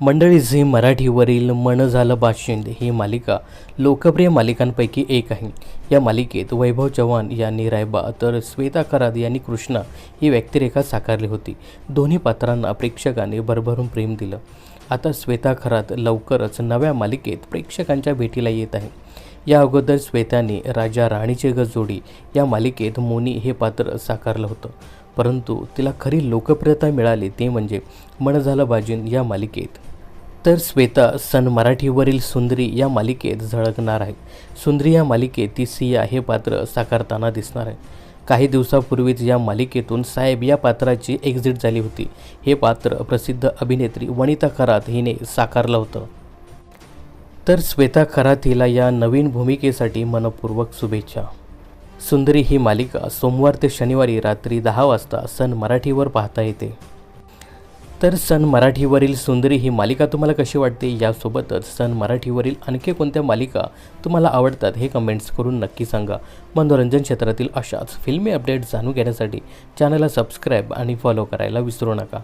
मंडळी झी मराठीवरील मन झालं बाशिंद ही मालिका लोकप्रिय मालिकांपैकी एक आहे. या मालिकेत वैभव चव्हाण यांनी रायबा तर श्वेता कराद यांनी कृष्णा ही व्यक्तिरेखा साकारली होती. दोन्ही पात्रांना प्रेक्षकांनी भरभरून प्रेम दिलं. आता श्वेता खरात लवकरच नव्या मालिकेत प्रेक्षकांच्या भेटीला येत आहे. या अगोदर श्वेताने राजा राणीचे गजोडी या मालिकेत मोनी हे पात्र साकारलं होतं. परंतु तिला खरी लोकप्रियता मिळाली ते म्हणजे मन झालं बाजीन या मालिकेत तर श्वेता सन मराठीवरील सुंदरी या मालिकेत झळकणार आहे. सुंदरी या मालिकेत ती सिया हे पात्र साकारताना दिसणार आहे. काही दिवसापूर्वीच या मालिकेतून साहेब या पात्राची एक्झिट झाली होती. हे पात्र प्रसिद्ध अभिनेत्री वनिता खरात हिने साकारलं होतं. तर श्वेता खरात हिला या नवीन भूमिकेसाठी मनपूर्वक शुभेच्छा. सुंदरी ही मालिका सोमवार ते शनिवारी रात्री दहा वाजता सन मराठीवर पाहता येते. तर सन मराठीवरील सुंदरी ही मालिका तुम्हाला कशी वाटते? यासोबतच सन मराठीवरील आणखी कोणत्या मालिका तुम्हाला आवडतात हे कमेंट्स करून नक्की सांगा. मनोरंजन क्षेत्रातील अशाच फिल्मी अपडेट्स जाणून घेण्यासाठी चॅनलला सबस्क्राईब आणि फॉलो करायला विसरू नका.